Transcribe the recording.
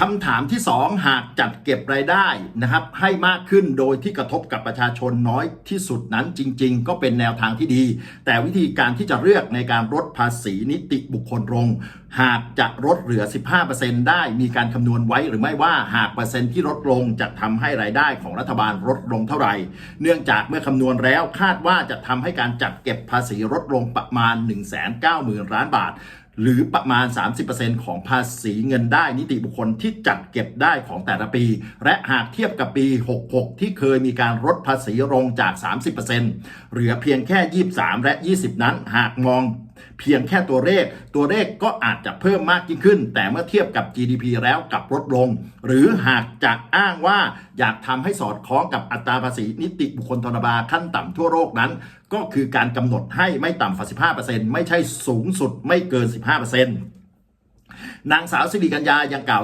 คำถามที่ 2 หากจัดเก็บรายได้นะครับ ให้มากขึ้นโดยที่กระทบกับประชาชนน้อยที่สุดนั้นจริง ๆ ก็เป็นแนวทางที่ดี แต่วิธีการที่จะเลือกในการลดภาษีนิติบุคคลลงหากจะลดเหลือ 15%ได้มีการคำนวณไว้หรือไม่ว่าหากเปอร์เซ็นต์ที่ลดลงจะทำให้รายได้ของรัฐบาลลดลงเท่าไหร่ เนื่องจากเมื่อคำนวณแล้วคาดว่าจะทำให้การจัดเก็บภาษีลดลงประมาณ 190,000ล้านบาท หรือประมาณ 30%ของภาษีเงินได้นิติบุคคลที่จัดเก็บได้ของแต่ละปี และหากเทียบกับปี 66 ที่เคยมีการลดภาษีลงจาก 30%เหลือเพียงแค่ 23 และ 20 นั้นหากมอง เพียงแค่ตัวเลข ตัวเลขก็อาจจะเพิ่มมากยิ่งขึ้น แต่เมื่อเทียบกับ GDP แล้วกับลดลง หรือหากจะอ้างว่าอยากทำให้สอดคล้องกับอัตราภาษีนิติบุคคลธนบาขั้นต่ำทั่วโลกนั้น ก็คือการกำหนดให้ไม่ต่ำกว่า 15%ไม่ใช่สูงสุดไม่เกิน 15%นางสาวสิริกัญญายังกล่าว